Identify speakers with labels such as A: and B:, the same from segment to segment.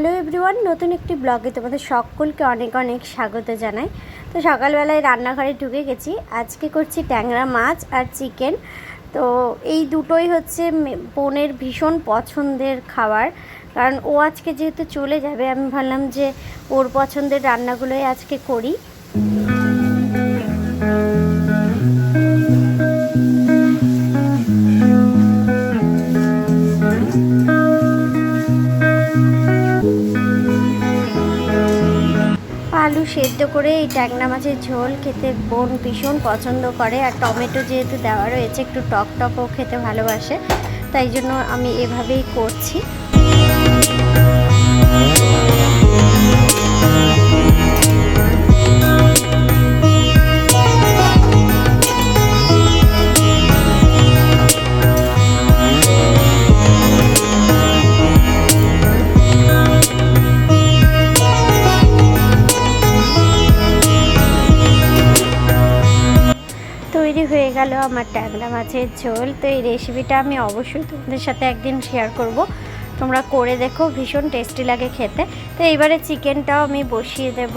A: Hello everyone, নতুন একটি ব্লগে তোমাদের সকলকে অনেক অনেক স্বাগত জানাই। তো সকালবেলায় রান্নাঘরে ঢুকে গেছি। আজকে করছি ট্যাংরা মাছ আর চিকেন। তো এই দুটোই হচ্ছে বোনের ভীষণ পছন্দের খাবার। কারণ ও আজকে যেহেতু চলে যাবে, আমি ভাবলাম যে ওর পছন্দের রান্নাগুলোই আজকে করি। সেদ্ধ করে এই ট্যাংরা মাছের ঝোল খেতে বোন ভীষণ পছন্দ করে। আর টমেটো যেহেতু দেওয়া রয়েছে, একটু টক টকও খেতে ভালোবাসে। তাই জন্য আমি এভাবেই করছি। তৈরি হয়ে গেল আমার ট্যাংরা মাছের ঝোল। তো এই রেসিপিটা আমি অবশ্যই তোমাদের সাথে একদিন শেয়ার করব। তোমরা করে দেখো, ভীষণ টেস্টি লাগে খেতে। তো এইবারে চিকেনটাও আমি বসিয়ে দেব।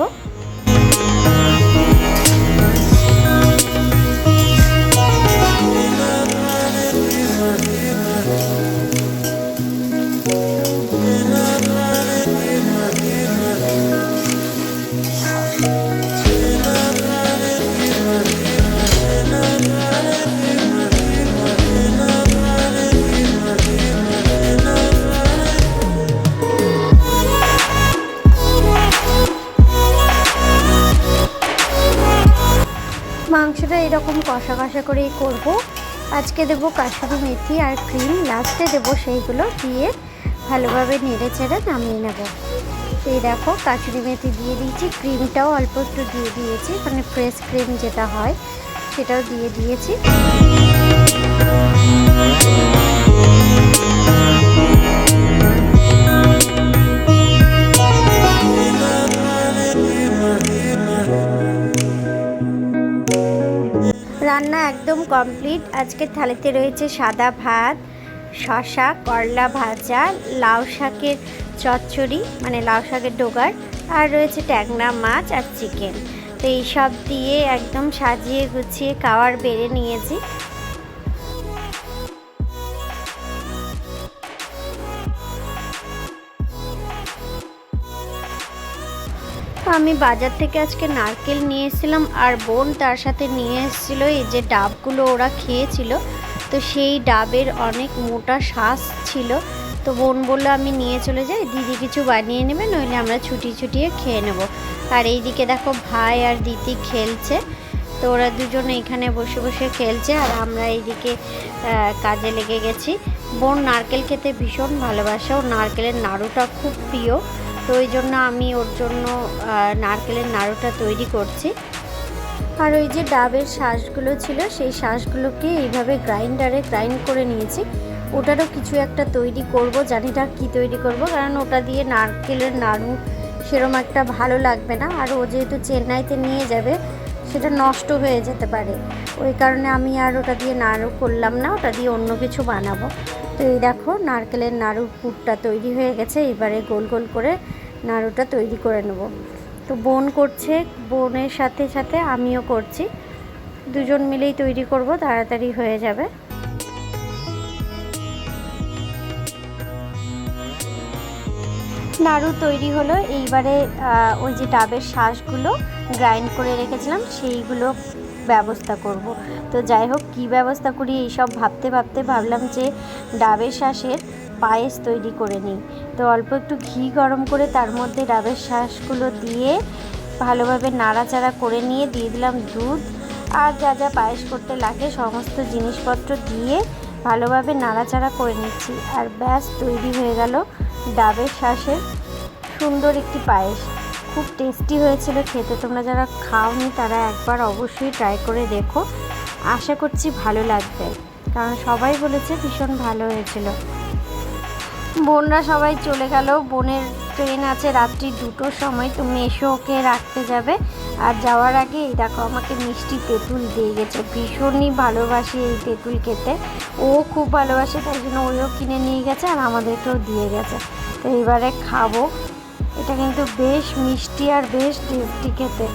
A: মাংসটা এরকম কষা কষা করেই করব। আজকে দেবো কাশ্মীরি মেথি আর ক্রিম। লাস্টে দেবো সেইগুলো দিয়ে ভালোভাবে নেড়ে চেড়ে নামিয়ে নেব। এই দেখো, কাশ্মীরি মেথি দিয়ে দিয়েছি। ক্রিমটাও অল্প একটু দিয়ে দিয়েছি। মানে ফ্রেশ ক্রিম যেটা হয়, সেটাও দিয়ে দিয়েছি। রান্না একদম কমপ্লিট। আজকে থালিতে রয়েছে সাদা ভাত শশা করলা ভাজা, লাউ শাকের চচ্চড়ি মানে লাউ শাকের ডোগার, আর রয়েছে ট্যাংরা মাছ আর চিকেন। তো এইসব দিয়ে একদম সাজিয়ে গুছিয়ে খাওয়ার বেড়ে নিয়েছি। আমি বাজার থেকে আজকে নারকেল নিয়ে এসেছিলাম আর বোন তার সাথে নিয়ে এসেছিল এই যে ডাবগুলো ওরা খেয়েছিল। তো সেই ডাবের অনেক মোটা শ্বাস ছিল। তো বোন বলল, আমি নিয়ে চলে যাই, দিদি কিছু বানিয়ে নেবে, নইলে আমরা ছুটি ছুটিয়ে খেয়ে নেব। আর এইদিকে দেখো ভাই আর দিদি খেলছে। তো ওরা দুজন এখানে বসে বসে খেলছে আর আমরা এইদিকে কাজে লেগে গেছি। বোন নারকেল খেতে ভীষণ ভালোবাসে। ও নারকেলের নাড়ুটা খুব প্রিয়। তো ওই জন্য আমি ওর জন্য নারকেলের নাড়ুটা তৈরি করছি। আর ওই যে ডাবের শ্বাসগুলো ছিল, সেই শ্বাসগুলোকে এইভাবে গ্রাইন্ডারে গ্রাইন্ড করে নিয়েছি। ওটারও কিছু একটা তৈরি করব, জানি না কী তৈরি করব, কারণ ওটা দিয়ে নারকেলের নাড়ু সেরম একটা ভালো লাগবে না। আর ও যেহেতু চেন্নাইতে নিয়ে যাবে সেটা নষ্ট হয়ে যেতে পারে। ওই কারণে আমি আর ওটা দিয়ে নাড়ু করলাম না, ওটা দিয়ে অন্য কিছু বানাবো। তো এই দেখো, নারকেলের নাড়ুর পুরটা তৈরি হয়ে গেছে। এবারে গোল গোল করে নাড়ুটা তৈরি করে নেব। তো বোন করছে, বোনের সাথে সাথে আমিও করছি। দুজন মিলেই তৈরি করব, তাড়াতাড়ি হয়ে যাবে। নাড়ু তৈরি হলো। এইবারে ওই যে ডাবের শ্বাসগুলো গ্রাইন্ড করে রেখেছিলাম, সেইগুলো ব্যবস্থা করব। তো যাই হোক, কী ব্যবস্থা করি এইসব ভাবতে ভাবতে ভাবলাম যে ডাবের শ্বাসের পায়েস তৈরি করে নিই। তো অল্প একটু ঘি গরম করে তার মধ্যে ডাবের শ্বাসগুলো দিয়ে ভালোভাবে নাড়াচাড়া করে নিয়ে দিয়ে দিলাম দুধ। আর যা যা পায়েস করতে লাগে, সমস্ত জিনিসপত্র দিয়ে ভালোভাবে নাড়াচাড়া করে নিচ্ছি। আর ব্যাস, তৈরি হয়ে গেল ডাবের শ্বাসের সুন্দর একটি পায়েস। খুব টেস্টি হয়েছিল খেতে। তোমরা যারা খাওনি, তারা একবার অবশ্যই ট্রাই করে দেখো। আশা করছি ভালো লাগবে। কারণ সবাই বলেছে ভীষণ ভালো হয়েছিল। বোনরা সবাই চলে গেল। বোনের ট্রেন আছে রাত্রি দুটোর সময়। তো মেশো ওকে রাখতে যাবে। আর যাওয়ার আগে এই দেখো আমাকে মিষ্টি তেঁতুল দিয়ে গেছে। ভীষণই ভালোবাসি এই তেঁতুল খেতে। ও খুব ভালোবাসে, তাই জন্য ওইও কিনে নিয়ে গেছে আর আমাদেরকেও দিয়ে গেছে। তো এবারে খাব। এটা কিন্তু বেশ মিষ্টি আর বেশ টেস্টি খেতে।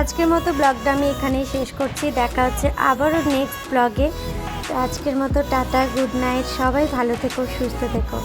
A: আজকের মতো ব্লগটা আমি এখানেই শেষ করছি। দেখা হচ্ছে আবারও নেক্সট ব্লগে আজকের মতো টাটা গুড নাইট সবাই ভালো থেকো, সুস্থ থেকো।